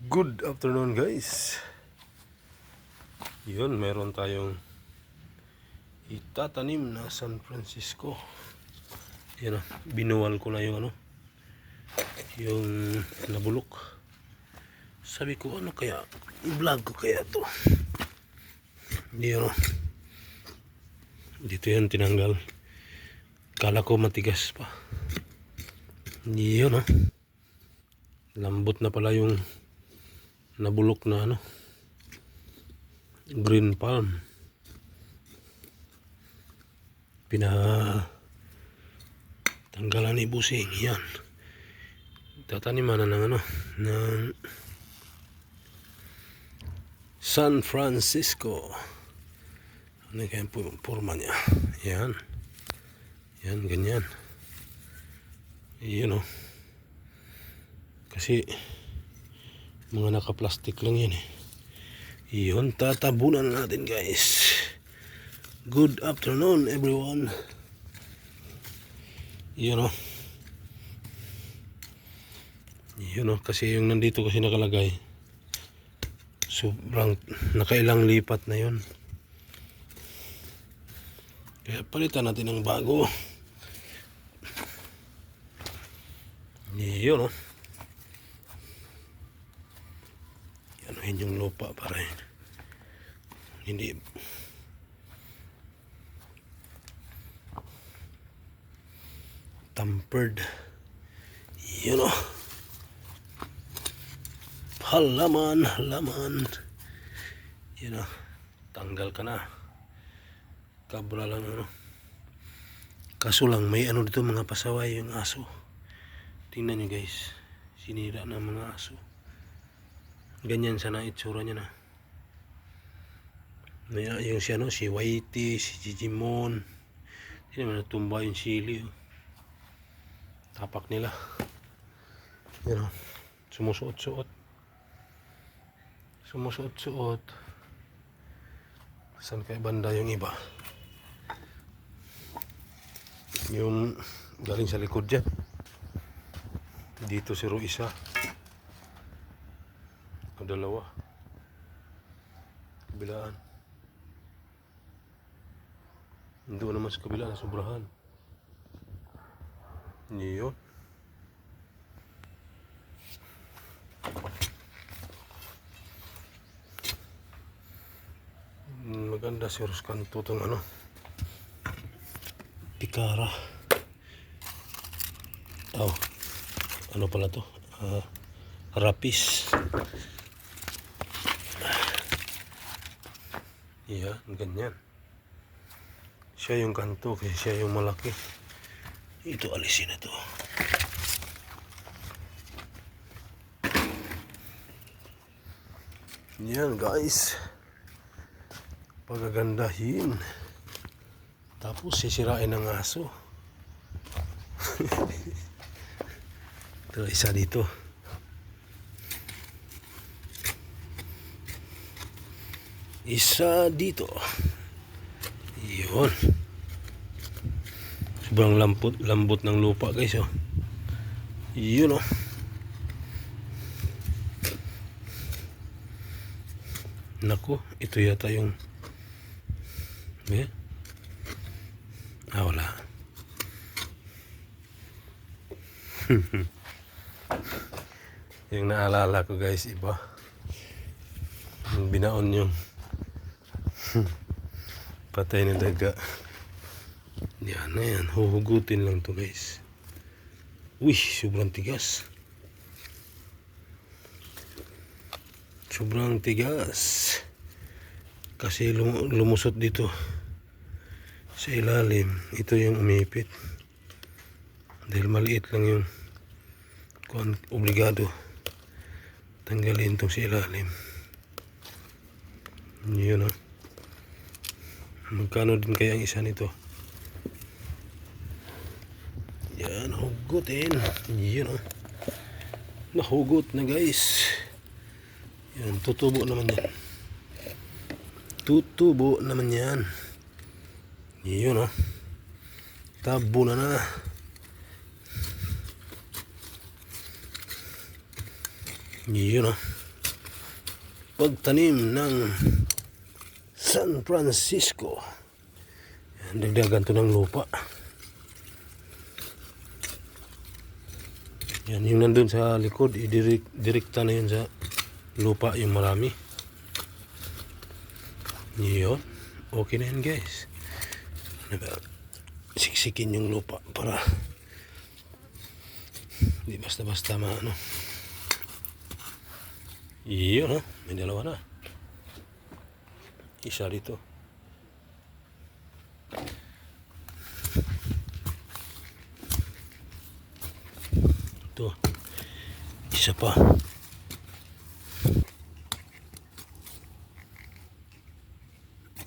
Good afternoon guys. Yun, meron tayong itatanim na San Francisco. Yan ah, binuwal ko na yung ano, yung nabulok. Sabi ko, ano kaya, i-vlog ko kaya to. Yun ah. Dito yan tinanggal. Kala ko matigas pa. Yun ah. Lambot na pala yung nabulok na ano. Green palm. Pina tanggalan ni busing yan. Tataniman na ng ano ng San Francisco. Ano kaya forma niya? Yan. Yan ganyan. Yun o kasi mga naka-plastic lang yan eh. Yun, tatabunan natin guys. Good afternoon everyone. Yun o. Yun o, kasi yung nandito kasi nakalagay. Sobrang nakailang lipat na yun. Kaya palitan natin ng bago. Yun o. anuhin yung lupa para hindi. Tampered. Yun o halaman halaman. Yun o tanggal ka na. Kabra lang ano. Kaso lang may ano dito mga pasaway yung aso. Tingnan nyo guys. Sinira ng mga aso ganyan sana itsura niya na. Yung si ano si Whitey si Jijimon hindi naman natumba yung sili oh. tapak nila. Yan oh. sumusuot-suot. Sumusuot-suot. Saan kay banda yung iba? Yung galing sa likod dyan. Dito si Ruisa o dalawa. Kabilaan. Doon naman sa kabila na sobrahan. Yun. Maganda si Roscanto itong ano. Pikara. Oh. Ano pala to? Ah, rapis. Yan, ganyan. Siya yung kanto, kaya siya yung malaki. Ito, alisin na to. Yan, guys. Pagagandahin. Tapos, sisirain ng aso. ito, isa dito. Isa dito. Yun. Sobrang lambot, lambot ng lupa guys oh. yun oh. Naku ito yata yung eh? ah wala. Yung naalala ko guys iba. Yung binaon yung Patay na daga. Yan na yan. Huhugutin lang to guys. Uy, sobrang tigas. Sobrang tigas. Kasi lum lumusot dito sa ilalim. Ito yung umipit. Dahil maliit lang yung kung obligado tanggalin itong sa ilalim. Yun o. Magkano din kaya ang isa nito? Yan, hugutin. Yan o. Oh. Nahugot na guys. Yan, tutubo naman yan. Tutubo naman yan. Yun. Oh. Tabo na na. Yun. Oh. pagtanim ng San Francisco. Yan, dagdagan to ng lupa. Yan, yung nandun sa likod, idirik, direkta na yun sa lupa yung marami. Yun. Okay na yan guys. Siksikin yung lupa para hindi basta-basta maano. Yun, no? May dalawa na. Isa dito. Ito. Isa pa.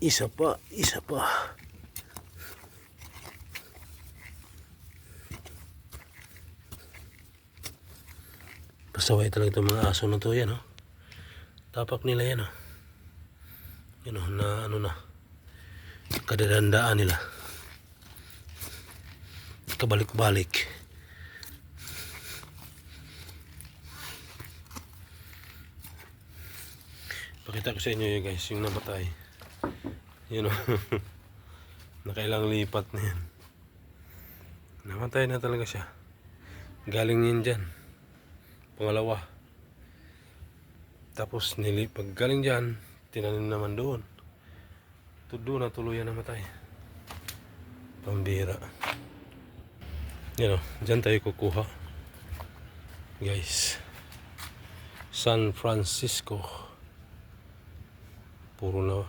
Isa pa, isa pa. Pasaway talaga itong mga aso na to yan, oh. Tapak nila yan, oh. Yan, oh, na ano na. Kadadandaan nila. Kabalik-balik. Pakita ko sa inyo yun guys, yung namatay. Yun oh. Nakailang lipat na yan. Namatay na talaga siya. Galing yun dyan. Pangalawa. Tapos nili, pag galing dyan, tinanim naman doon. To doon na tuluyan namatay. Pambira. Yan o, dyan tayo kukuha. Guys. San Francisco. Puro na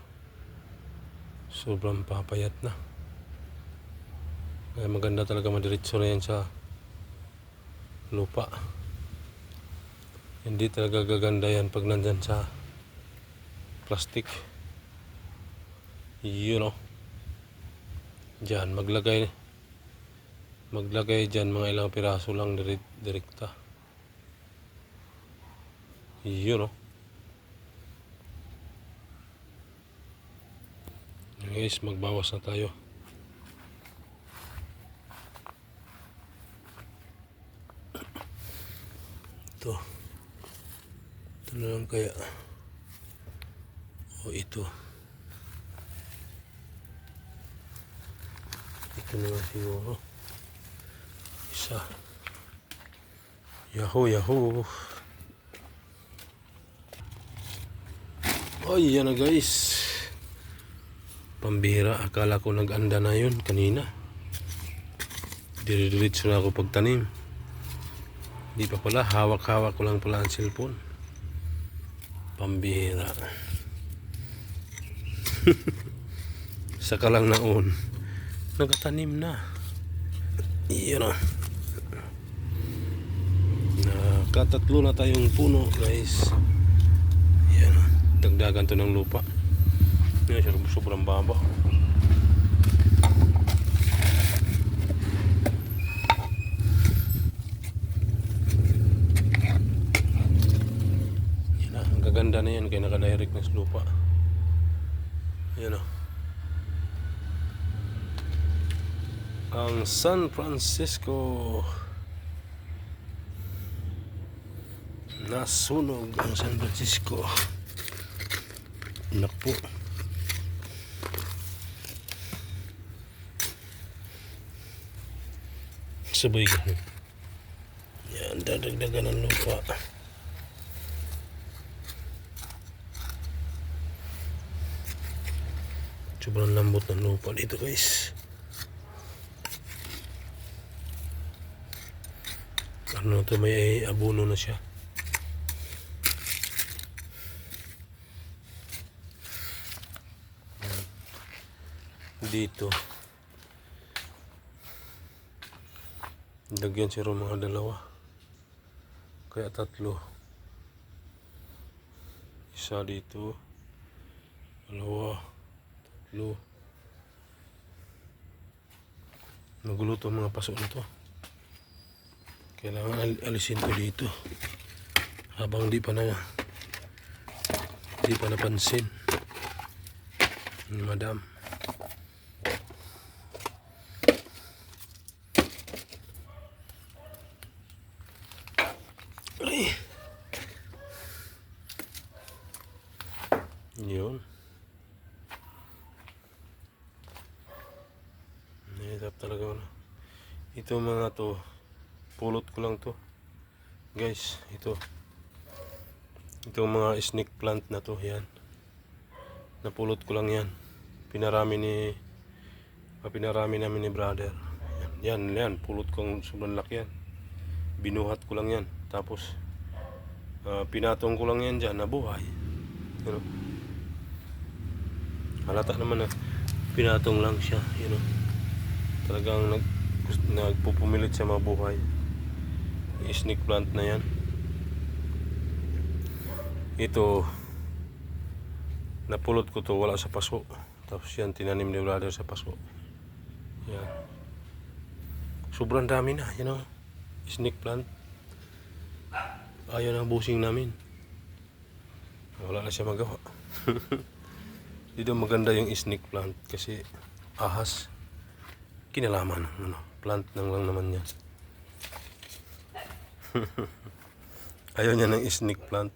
sobrang papayat na. Kaya maganda talaga madiretso na yan sa lupa. Hindi talaga gaganda yan pag nandyan sa plastic. Yun o. Diyan, maglagay maglagay dyan mga ilang piraso lang direkta. Yun o. Guys, magbawas na tayo. Ito. Ito na lang kaya. O ito. Na siguro. Isa. Yahoo, yahoo. Ay, yan na guys. Pambira, akala ko nag-anda na yun kanina. Dire-diretso na ako pagtanim. Di pa pala, hawak-hawak ko lang pala ang cellphone. Pambira. Saka lang naon. Nagatanim na. Iyan na. Nakatatlo na tayong puno guys. Yan. Dagdagan to ng lupa. Yan, sobrang baba. Yan na, ang gaganda na yan kaya nakadirect na sa lupa. Yan o. Ang San Francisco nasunog ang San Francisco. Naku. Sabay ganun. Yan, dadagdagan ng lupa. Sobrang lambot ng lupa dito guys. Ano to may abono na siya. Dito. Lagyan siya mga dalawa. Kaya tatlo. Isa dito. Dalawa. Tatlo. Nagulo to mga paso na to. Kailangan al- alisin to dito. Habang di pa na di pa napansin. Madam. Ay. Yun. Nahirap talaga ano. Ito mga to, pulot ko lang to. Guys, ito. Itong mga snake plant na to, yan. Napulot ko lang yan. Pinarami ni, ah, pinarami namin ni brother. Yan, yan, yan. pulot ko ang sobrang laki yan. Binuhat ko lang yan. Tapos, ah, pinatong ko lang yan dyan, nabuhay. You know? Halata naman na pinatong lang siya, you know. Talagang nag, nagpupumilit siya mabuhay. Snake plant na yan. Ito, napulot ko to, wala sa paso. Tapos yan, tinanim ni brother sa paso. Yan. Sobrang dami na, you know. Snake plant. Ayaw na busing namin. Wala na siya magawa. Dito maganda yung snake plant kasi ahas kinalaman ano plant nang lang naman yan. Ayaw niya ng snake plant.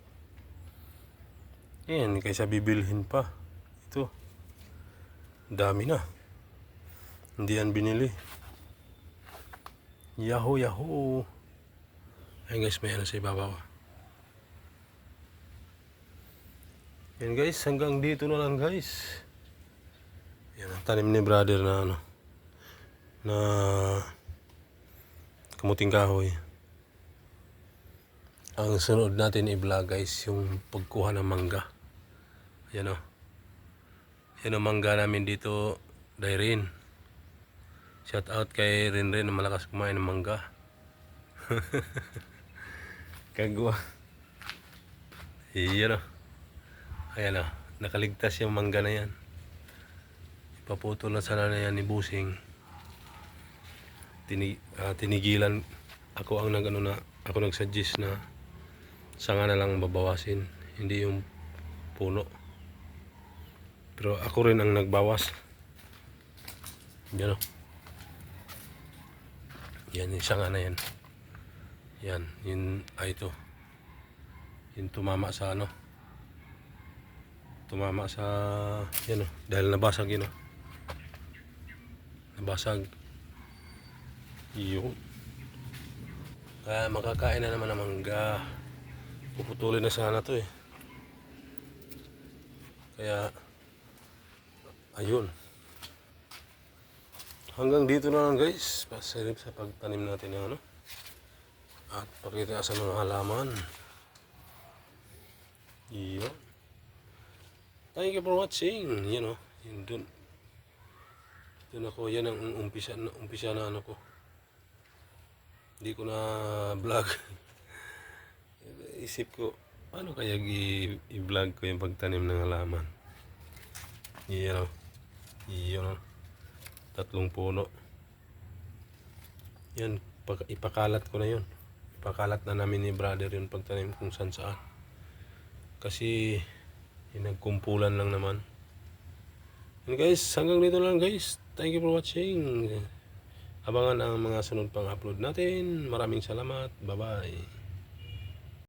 Yan kaysa bibilhin pa. Ito. Dami na. Hindi yan binili. Yahoo yahoo. Ayun guys may ano sa ibabaw yan guys hanggang dito na lang guys. Yan ang tanim ni brother na ano na kamuting kahoy. Ang sunod natin i-vlog guys yung pagkuha ng mangga. Yan o. Yan ang mangga namin dito, Dairin. Shout out kay Rinrin na malakas kumain ng mangga. Kagwa. Yan o. Ayan o. Nakaligtas yung mangga na yan. Ipaputol na sana na yan ni Busing tinig, ah, tinigilan. Ako ang nag ano na ako nagsuggest na sanga na lang babawasin hindi yung puno. Pero ako rin ang nagbawas. Yan o yan yung sanga na yan. Yan yun ay ito. Yun tumama sa ano tumama sa yan o dahil nabasag yun o nabasag yun. Kaya makakain na naman ng mangga. Puputulin na sana to eh. Kaya, ayun. Hanggang dito na lang guys. Pasirip sa pagtanim natin ng ano. At pakita sa mga halaman. Yun. Thank you for watching. You know, yun dun. Dun ako, yan ang umpisa, umpisa na ano ko. Hindi ko na vlog. Isip ko, paano kaya i-vlog ko yung pagtanim ng halaman? Iyan o. Iyan o. Tatlong puno. Yan, ipakalat ko na yun. Ipakalat na namin ni brother yung pagtanim kung saan saan. Kasi, nagkumpulan lang naman. And guys, hanggang dito lang guys. Thank you for watching. Abangan ang mga sunod pang upload natin. Maraming salamat. Bye-bye.